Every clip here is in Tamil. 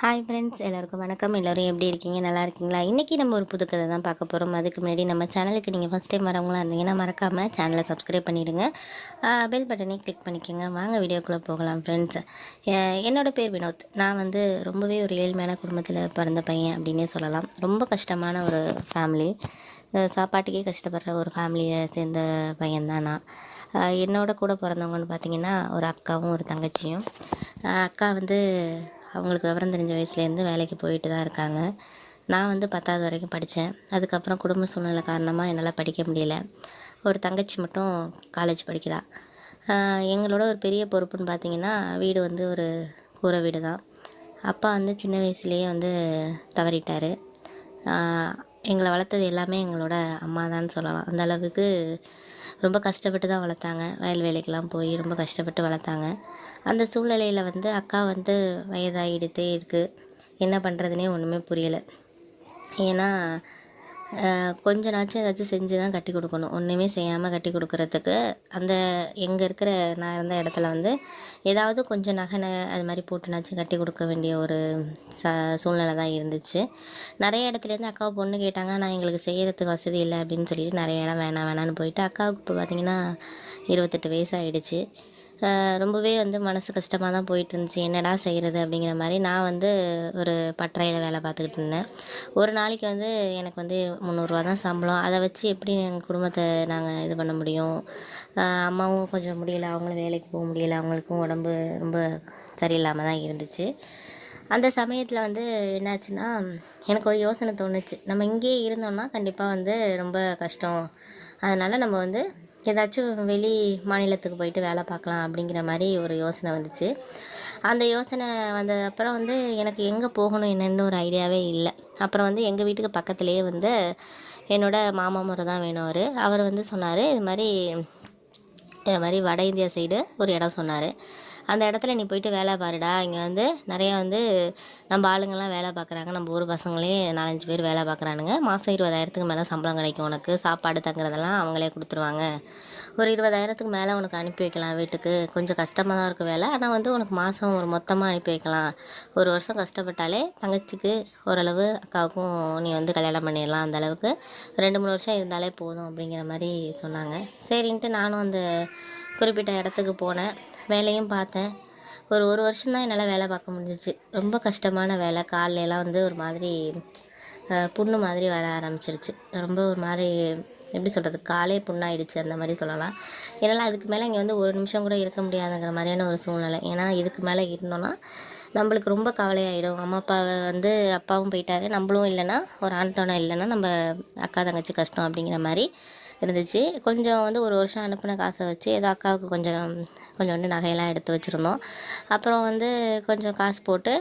ஹாய் ஃப்ரெண்ட்ஸ் எல்லாருக்கும் வணக்கம். எல்லோரும் எப்படி இருக்கீங்க? நல்லா இருக்கீங்களா? இன்றைக்கி நம்ம ஒரு புது கதை தான் பார்க்க போகிறோம் அதுக்கு முன்னாடி நம்ம சேனலுக்கு நீங்கள் ஃபஸ்ட் டைம் வரவங்களா இருந்தீங்கன்னா மறக்காமல் சேனலை சப்ஸ்கிரைப் பண்ணிவிடுங்க பெல் பட்டனே கிளிக் பண்ணிக்கோங்க. வாங்க வீடியோக்குள்ளே போகலாம் ஃப்ரெண்ட்ஸ் என்னோட பேர் வினோத். நான் வந்து ரொம்பவே ஒரு ஏழ்மையான குடும்பத்தில் பிறந்த பையன் அப்படின்னே சொல்லலாம். ரொம்ப கஷ்டமான ஒரு ஃபேமிலி சாப்பாட்டுக்கே கஷ்டப்படுற ஒரு ஃபேமிலியை சேர்ந்த பையன்தான் நான். என்னோட கூட பிறந்தவங்கன்னு பார்த்தீங்கன்னா ஒரு அக்காவும் ஒரு தங்கச்சியும். அக்கா வந்து அவங்களுக்கு விவரம் தெரிஞ்ச வயசுலேருந்து வேலைக்கு போயிட்டு தான் இருக்காங்க. நான் வந்து பத்தாவது வரைக்கும் படித்தேன். அதுக்கப்புறம் குடும்ப சூழ்நிலை காரணமாக என்னால் படிக்க முடியல. ஒரு தங்கச்சி மட்டும் காலேஜ் படிக்கிறா. எங்களோட ஒரு பெரிய பொறுப்புன்னு பார்த்தீங்கன்னா வீடு வந்து ஒரு கூரை வீடு தான். அப்பா வந்து சின்ன வயசுலேயே வந்து தவறிட்டார். எங்களை வளர்த்தது எல்லாமே எங்களோட அம்மா தான் சொல்லலாம். அந்த அளவுக்கு ரொம்ப கஷ்டப்பட்டு தான் வளர்த்தாங்க. வயல் வேலைக்கெல்லாம் போய் ரொம்ப கஷ்டப்பட்டு வளர்த்தாங்க. அந்த சூழ்நிலையில் வந்து அக்கா வந்து வயதாகிடுத்தே இருக்குது என்ன பண்ணுறதுனே ஒன்றுமே புரியலை. ஏன்னா கொஞ்ச நாச்சும் ஏதாச்சும் செஞ்சு தான் கட்டி கொடுக்கணும். ஒன்றுமே செய்யாமல் கட்டி கொடுக்குறதுக்கு. அந்த எங்கே இருக்கிற நான் இருந்த இடத்துல வந்து ஏதாவது கொஞ்சம் நகை அது மாதிரி போட்டுனாச்சும் கட்டி கொடுக்க வேண்டிய ஒரு ச சூழ்நிலை தான் இருந்துச்சு. நிறைய இடத்துலேருந்து அக்காவை பொண்ணு கேட்டாங்க நான் எங்களுக்கு செய்கிறதுக்கு வசதி இல்லை அப்படின்னு சொல்லிட்டு நிறைய இடம் வேணாம் வேணான்னு போயிட்டு அக்காவுக்கு இப்போ பார்த்தீங்கன்னா இருபத்தெட்டு வயசு ஆயிடுச்சு. ரொம்பவே வந்து மனசு கஷ்டமாக தான் போயிட்டு இருந்துச்சு என்னடா செய்கிறது அப்படிங்கிற மாதிரி நான் வந்து ஒரு பட்டறையில் வேலை பார்த்துக்கிட்டு இருந்தேன். ஒரு நாளைக்கு வந்து எனக்கு வந்து முந்நூறுரூவா தான் சம்பளம். அதை வச்சு எப்படி எங்கள் குடும்பத்தை நாங்கள் இது பண்ண முடியும்? அம்மாவும் கொஞ்சம் முடியல. அவங்களும் வேலைக்கு போக முடியல. அவங்களுக்கும் உடம்பு ரொம்ப சரியில்லாமல் தான் இருந்துச்சு. அந்த சமயத்தில் வந்து என்னாச்சுன்னா எனக்கு ஒரு யோசனை தோணுச்சு. நம்ம இங்கேயே இருந்தோம்னா கண்டிப்பாக வந்து ரொம்ப கஷ்டம். அதனால் நம்ம வந்து ஏதாச்சும் வெளி மாநிலத்துக்கு போயிட்டு வேலை பார்க்கலாம் அப்படிங்கிற மாதிரி ஒரு யோசனை வந்துச்சு. அந்த யோசனை வந்த அப்புறம் வந்து எனக்கு எங்கே போகணும் என்னன்னு ஒரு ஐடியாவே இல்லை. அப்புறம் வந்து எங்கள் வீட்டுக்கு பக்கத்துலேயே வந்து என்னோட மாமா முறை தான் வேணும் அவர். அவர் வந்து சொன்னார் இது மாதிரி இது மாதிரி வட இந்தியா சைடு ஒரு இடம் சொன்னார். அந்த இடத்துல நீ போயிட்டு வேலை பாருடா. இங்கே வந்து நிறையா வந்து நம்ம ஆளுங்கெல்லாம் வேலை பார்க்குறாங்க நம்ம ஊர் பசங்களே நாலஞ்சு பேர் வேலை பார்க்குறானுங்க மாதம் இருபதாயிரத்துக்கு மேலே சம்பளம் கிடைக்கும் உனக்கு. சாப்பாடு தங்குறதெல்லாம் அவங்களே கொடுத்துருவாங்க. ஒரு இருபதாயிரத்துக்கு மேலே உனக்கு அனுப்பி வைக்கலாம் வீட்டுக்கு. கொஞ்சம் கஷ்டமாக தான் இருக்கும் வேலை. ஆனால் வந்து உனக்கு மாதம் ஒரு மொத்தமாக அனுப்பி வைக்கலாம். ஒரு வருஷம் கஷ்டப்பட்டாலே தங்கச்சிக்கு ஓரளவு அக்காவுக்கும் நீ வந்து கல்யாணம் பண்ணிடலாம். அந்த அளவுக்கு ரெண்டு மூணு வருஷம் இருந்தாலே போதும் அப்படிங்கிற மாதிரி சொன்னாங்க. சரின்ட்டு நானும் அந்த குறிப்பிட்ட இடத்துக்கு போனேன். வேலையும் பார்த்தேன். ஒரு ஒரு வருஷம்தான் என்னால் வேலை பார்க்க முடிஞ்சிச்சு. ரொம்ப கஷ்டமான வேலை. காலையெல்லாம் வந்து ஒரு மாதிரி புண்ணு மாதிரி வர ஆரம்பிச்சிருச்சு. ரொம்ப ஒரு மாதிரி எப்படி சொல்கிறது காலே புண்ணாயிடுச்சு அந்த மாதிரி சொல்லலாம். என்னால் அதுக்கு மேலே இங்கே வந்து ஒரு நிமிஷம் கூட இருக்க முடியாதுங்கிற மாதிரியான ஒரு சூழ்நிலை. ஏன்னா இதுக்கு மேலே இருந்தோன்னா நம்மளுக்கு ரொம்ப கவலையாயிடும். அம்மா அப்பாவை வந்து அப்பாவும் போயிட்டாரு. நம்மளும் இல்லைன்னா ஒரு ஆண் துணை இல்லைன்னா நம்ம அக்கா தங்கச்சி கஷ்டம் அப்படிங்கிற மாதிரி இருந்துச்சு. கொஞ்சம் வந்து ஒரு வருஷம் அனுப்பின காசை வச்சு ஏதோ அக்காவுக்கு கொஞ்சம் கொஞ்சோண்டு நகையெல்லாம் எடுத்து வச்சுருந்தோம். அப்புறம் வந்து கொஞ்சம் காசு போட்டு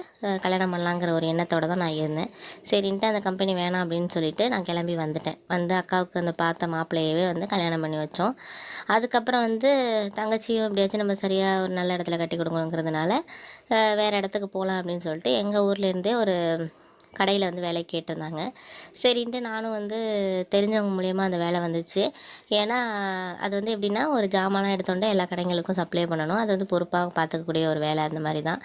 கல்யாணம் பண்ணலாங்கிற ஒரு எண்ணத்தோடு தான் நான் இருந்தேன். சரின்ட்டு அந்த கம்பெனி வேணாம் அப்படின்னு சொல்லிட்டு நான் கிளம்பி வந்துட்டேன். வந்து அக்காவுக்கு அந்த பார்த்த மாப்பிள்ளையவே வந்து கல்யாணம் பண்ணி வச்சோம். அதுக்கப்புறம் வந்து தங்கச்சியும் எப்படியாச்சும் நம்ம சரியாக ஒரு நல்ல இடத்துல கட்டி கொடுக்கணுங்கிறதுனால வேறு இடத்துக்கு போகலாம் அப்படின்னு சொல்லிட்டு எங்கள் ஊர்லேருந்தே ஒரு கடையில் வந்து வேலை கேட்டிருந்தாங்க. சரின்ட்டு நானும் வந்து தெரிஞ்சவங்க மூலயமா அந்த வேலை வந்துச்சு. ஏன்னா அது வந்து எப்படின்னா ஒரு ஜாமான்லாம் எடுத்தோண்டே எல்லா கடைங்களுக்கும் சப்ளை பண்ணணும். அது வந்து பொறுப்பாக பார்த்துக்கக்கூடிய ஒரு வேலை அந்த மாதிரி தான்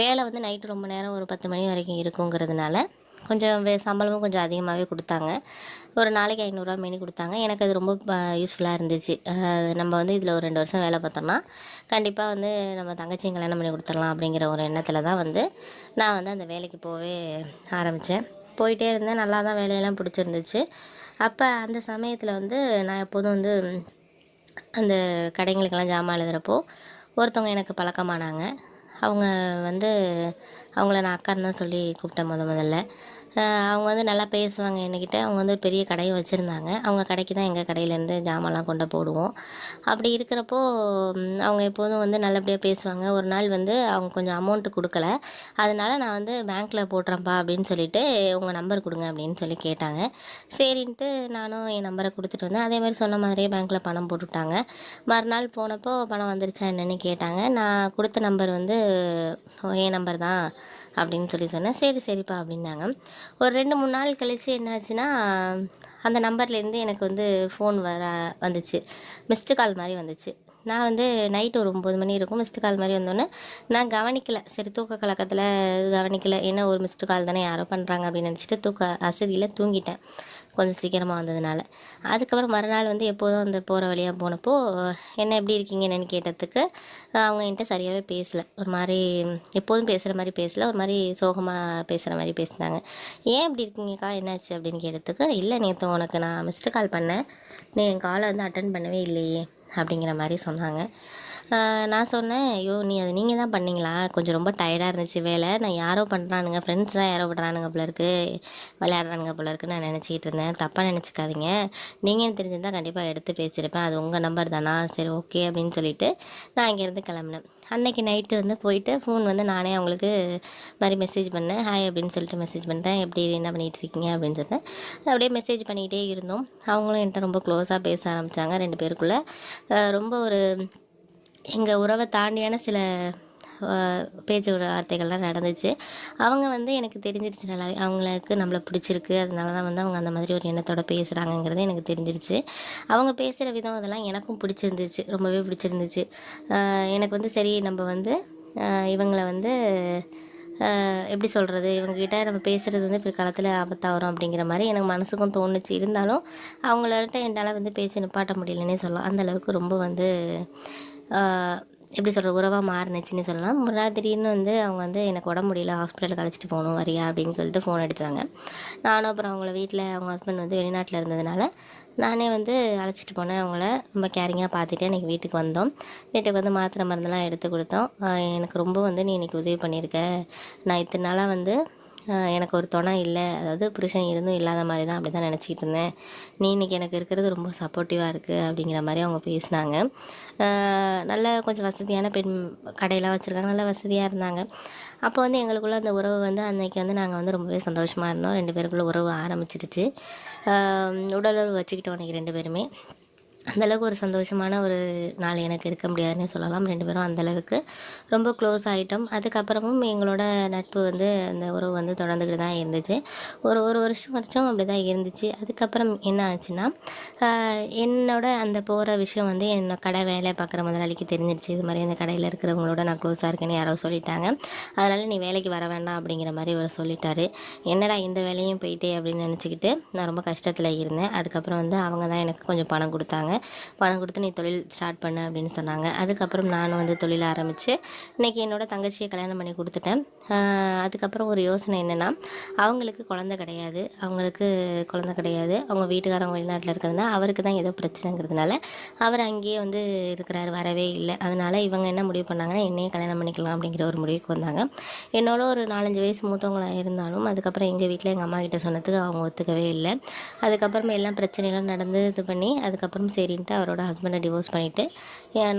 வேலை வந்து நைட்டு ரொம்ப நேரம் ஒரு பத்து மணி வரைக்கும் இருக்குங்கிறதுனால கொஞ்சம் வே சம்பளமும் கொஞ்சம் அதிகமாகவே கொடுத்தாங்க. ஒரு நாளைக்கு ஐநூறுரூவா மெனி கொடுத்தாங்க. எனக்கு அது ரொம்ப யூஸ்ஃபுல்லாக இருந்துச்சு. நம்ம வந்து இதில் ஒரு ரெண்டு வருஷம் வேலை பார்த்தோம்னா கண்டிப்பாக வந்து நம்ம தங்கச்சியும் கல்யாணம் பண்ணி கொடுத்துடலாம் அப்படிங்கிற ஒரு எண்ணத்தில் தான் வந்து நான் வந்து அந்த வேலைக்கு போகவே ஆரம்பித்தேன் போயிட்டே இருந்தேன். நல்லா தான் வேலையெல்லாம் பிடிச்சிருந்துச்சு. அப்போ அந்த சமயத்தில் வந்து நான் எப்போதும் வந்து அந்த கடைங்களுக்கெல்லாம் ஜாமான் எழுதுகிறப்போ ஒருத்தவங்க எனக்கு பழக்கமானாங்க. அவங்க வந்து அவங்கள நான் அக்கான்னு தான் சொல்லி கூப்பிட்டேன் முத முதல்ல. அவங்க வந்து நல்லா பேசுவாங்க என்கிட்ட. அவங்க வந்து பெரிய கடையும் வச்சுருந்தாங்க. அவங்க கடைக்கு தான் எங்கள் கடையிலேருந்து ஜாமான்லாம் கொண்டு போடுவோம். அப்படி இருக்கிறப்போ அவங்க எப்போதும் வந்து நல்லபடியாக பேசுவாங்க. ஒரு நாள் வந்து அவங்க கொஞ்சம் அமௌண்ட்டு கொடுக்கல. அதனால நான் வந்து பேங்க்கில் போட்டுறேன்ப்பா அப்படின்னு சொல்லிட்டு உங்கள் நம்பர் கொடுங்க அப்படின்னு சொல்லி கேட்டாங்க. சரின்ட்டு நானும் என் நம்பரை கொடுத்துட்டு வந்தேன். அதே மாதிரி சொன்ன மாதிரியே பேங்க்கில் பணம் போட்டுவிட்டாங்க மறுநாள் போனப்போ பணம் வந்துருச்சா என்னென்னு கேட்டாங்க. நான் கொடுத்த நம்பர் வந்து என் நம்பர் தான். அப்படின்னு சொல்லி சொன்னேன். சரி சரிப்பா அப்படின்னாங்க. ஒரு ரெண்டு மூணு நாள் கழிச்சு என்னாச்சுன்னா அந்த நம்பர்லேருந்து எனக்கு வந்து ஃபோன் வர வந்துச்சு. மிஸ்டு கால் மாதிரி வந்துச்சு. நான் வந்து நைட் ஒரு ஒம்பது மணி இருக்கும். மிஸ்டு கால் மாதிரி வந்தோன்னே நான் கவனிக்கலை. சரி தூக்க கலக்கத்தில் கவனிக்கலை. என்ன ஒரு மிஸ்டு கால் தானே யாரோ பண்ணுறாங்க அப்படின்னு நினச்சிட்டு தூக்க அசதியில் தூங்கிட்டேன். கொஞ்சம் சீக்கிரமாக வந்ததுனால. அதுக்கப்புறம் மறுநாள் வந்து எப்போதும் அந்த போகிற வழியாக போனப்போ என்ன எப்படி இருக்கீங்க? என்னன்னு கேட்டதுக்கு அவங்க என்கிட்ட சரியாகவே பேசலை. ஒரு மாதிரி எப்போதும் பேசுகிற மாதிரி பேசலை. ஒரு மாதிரி சோகமாக பேசுகிற மாதிரி பேசினாங்க. ஏன் இப்படி இருக்கீங்கக்கா? என்னாச்சு? அப்படின்னு கேட்டதுக்கு இல்லை நேற்று உனக்கு நான் மிஸ்டு கால் பண்ணேன். நீ என் காலை வந்து அட்டன் பண்ணவே இல்லையே. அப்படிங்கிற மாதிரி சொன்னாங்க. நான் சொன்னேன் ஐயோ நீ அது நீங்கள் தான் பண்ணீங்களா? கொஞ்சம் ரொம்ப டயர்டாக இருந்துச்சு வேலை. நான் யாரோ பண்ணுறானுங்க ஃப்ரெண்ட்ஸ் தான் யாரோ பண்ணுறானுங்க போல இருக்கு. விளையாடுறானுங்க போல இருக்குன்னு நான் நினச்சிக்கிட்டு இருந்தேன். தப்பாக நினச்சிக்காதீங்க. நீங்கள் தெரிஞ்சிருந்தால் கண்டிப்பாக எடுத்து பேசியிருப்பேன். அது உங்கள் நம்பர் தானா? சரி ஓகே அப்படின்னு சொல்லிட்டு நான் இங்கேருந்து கிளம்புனேன். அன்னைக்கு நைட்டு வந்து போயிட்டு ஃபோன் வந்து நானே அவங்களுக்கு மாதிரி மெசேஜ் பண்ணேன். ஹாய் அப்படின்னு சொல்லிட்டு மெசேஜ் பண்ணுறேன் எப்படி என்ன பண்ணிகிட்டு இருக்கீங்க? அப்படின்னு சொன்னேன். அப்படியே மெசேஜ் பண்ணிக்கிட்டே இருந்தோம். அவங்களும் என்கிட்ட ரொம்ப க்ளோஸாக பேச ஆரம்பித்தாங்க ரெண்டு பேருக்குள்ளே. ரொம்ப ஒரு எங்கள் உறவை தாண்டியான சில பேச்சு வார்த்தைகள்லாம் நடந்துச்சு. அவங்க வந்து எனக்கு தெரிஞ்சிருச்சு நல்லாவே. அவங்களுக்கு நம்மளை பிடிச்சிருக்கு. அதனால தான் வந்து அவங்க அந்த மாதிரி ஒரு எண்ணத்தோட பேசுகிறாங்கங்கிறது எனக்கு தெரிஞ்சிருச்சு. அவங்க பேசுகிற விதம் அதெல்லாம் எனக்கும் பிடிச்சிருந்துச்சு. ரொம்பவே பிடிச்சிருந்துச்சு. எனக்கு வந்து சரி நம்ம வந்து இவங்களை வந்து எப்படி சொல்கிறது இவங்ககிட்ட நம்ம பேசுகிறது வந்து பிற்காலத்தில் ஆபத்தாக வரும் அப்படிங்கிற மாதிரி எனக்கு மனசுக்கும் தோணுச்சு. இருந்தாலும் அவங்கள்ட்ட என்னால் வந்து பேசி நிப்பாட்ட முடியலன்னே சொல்லலாம். அந்த அளவுக்கு ரொம்ப வந்து எப்படி சொல்கிற உறவாக மாறுனுச்சுன்னு சொல்லலாம். ஒரு நாள் திடீர்னு வந்து அவங்க வந்து எனக்கு உடம்பு முடியல ஹாஸ்பிட்டலுக்கு அழைச்சிட்டு போகணும் வரியா? அப்படின்னு சொல்லிட்டு ஃபோன் அடித்தாங்க நானும் அப்புறம் அவங்கள வீட்டில் அவங்க ஹஸ்பண்ட் வந்து வெளிநாட்டில் இருந்ததுனால நானே வந்து அழைச்சிட்டு போனேன். அவங்கள ரொம்ப கேரிங்காக பார்த்துட்டு எனக்கு வீட்டுக்கு வந்தோம். வீட்டுக்கு வந்து மாத்திரை மருந்தெல்லாம் எடுத்து கொடுத்தோம். எனக்கு ரொம்ப வந்து நீ இன்றைக்கி உதவி பண்ணியிருக்க. நான் இத்தனை நாளாக வந்து எனக்கு ஒரு துணை இல்லை. அதாவது புருஷன் இருந்தும் இல்லாத மாதிரி தான் அப்படி தான் நினச்சிக்கிட்டு இருந்தேன். நீ இன்னைக்கு எனக்கு இருக்கிறது ரொம்ப சப்போர்ட்டிவாக இருக்குது அப்படிங்கிற மாதிரி அவங்க பேசினாங்க. நல்ல கொஞ்சம் வசதியான பெண் கடையெல்லாம் வச்சுருக்காங்க. நல்ல வசதியாக இருந்தாங்க. அப்போ வந்து எங்களுக்குள்ளே அந்த உறவு வந்து அன்னைக்கு வந்து நாங்கள் வந்து ரொம்பவே சந்தோஷமாக இருந்தோம். ரெண்டு பேருக்குள்ளே உறவு ஆரம்பிச்சிடுச்சு உடலுறவு வச்சுக்கிட்டோம் அன்றைக்கி ரெண்டு பேருமே. அந்தளவுக்கு ஒரு சந்தோஷமான ஒரு நாள் எனக்கு இருக்க முடியாதுன்னே சொல்லலாம். ரெண்டு பேரும் அந்தளவுக்கு ரொம்ப க்ளோஸ் ஆகிட்டோம் அதுக்கப்புறமும் எங்களோட நட்பு வந்து அந்த உறவு வந்து தொடர்ந்துக்கிட்டு தான் இருந்துச்சு. ஒரு ஒரு வருஷம் வருஷம் அப்படி தான் இருந்துச்சு. அதுக்கப்புறம் என்ன ஆச்சுன்னா என்னோட அந்த போகிற விஷயம் வந்து என்னோட கடை வேலை பார்க்குற முதலாளிக்கு தெரிஞ்சிருச்சு. இது மாதிரி அந்த கடையில் இருக்கிறவங்களோட நான் க்ளோஸாக இருக்கேன்னு யாரோ சொல்லிட்டாங்க. அதனால் நீ வேலைக்கு வர வேண்டாம் அப்படிங்கிற மாதிரி இவர் சொல்லிட்டாரு. என்னடா இந்த வேலையும் போயிட்டே அப்படின்னு நினச்சிக்கிட்டு நான் ரொம்ப கஷ்டத்தில் இருந்தேன். அதுக்கப்புறம் வந்து அவங்க தான் எனக்கு கொஞ்சம் பணம் கொடுத்தாங்க. பணம் கொடுத்து நீ தொழில் ஸ்டார்ட் பண்ணு அப்படின்னு சொன்னாங்க. அதுக்கப்புறம் நானும் வந்து தொழில் ஆரம்பித்து இன்றைக்கி என்னோட தங்கச்சியை கல்யாணம் பண்ணி கொடுத்துட்டேன். அதுக்கப்புறம் ஒரு யோசனை என்னென்னா அவங்களுக்கு குழந்தை கிடையாது. அவங்களுக்கு குழந்தை கிடையாது. அவங்க வீட்டுக்காரங்க வெளிநாட்டில் இருக்கிறதுனால அவருக்கு தான் ஏதோ பிரச்சனைங்கிறதுனால அவர் அங்கேயே வந்து இருக்கிறார் வரவே இல்லை. அதனால் இவங்க என்ன முடிவு பண்ணாங்கன்னா என்னையே கல்யாணம் பண்ணிக்கலாம் அப்படிங்கிற ஒரு முடிவுக்கு வந்தாங்க. என்னோட ஒரு நாலஞ்சு வயசு மூத்தவங்களாக இருந்தாலும் அதுக்கப்புறம் எங்கள் வீட்டில் எங்கள் அம்மா கிட்ட சொன்னதுக்கு அவங்க ஒத்துக்கவே இல்லை. அதுக்கப்புறமே எல்லாம் பிரச்சனைலாம் நடந்து இது பண்ணி அதுக்கப்புறம் சரி சரின்ட்டு அவரோட ஹஸ்பண்டை டிவோர்ஸ் பண்ணிவிட்டு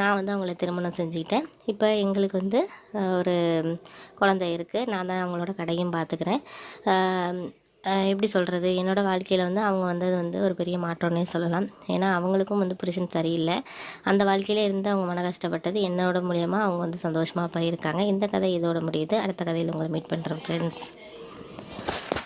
நான் வந்து அவங்கள திருமணம் செஞ்சுக்கிட்டேன். இப்போ எங்களுக்கு வந்து ஒரு குழந்தை இருக்குது நான் தான் அவங்களோட கடையும் பார்த்துக்கிறேன் எப்படி சொல்கிறது என்னோடய வாழ்க்கையில் வந்து அவங்க வந்தது வந்து ஒரு பெரிய மாற்றம்னே சொல்லலாம். ஏன்னா அவங்களுக்கும் வந்து புருஷன் சரியில்லை. அந்த வாழ்க்கையில் இருந்து அவங்க மன கஷ்டப்பட்டது என்னோட மூலியமாக அவங்க வந்து சந்தோஷமாக போயிருக்காங்க. இந்த கதை இதோட முடியுது. அடுத்த கதையில் உங்களை மீட் பண்ணுறேன் ஃப்ரெண்ட்ஸ்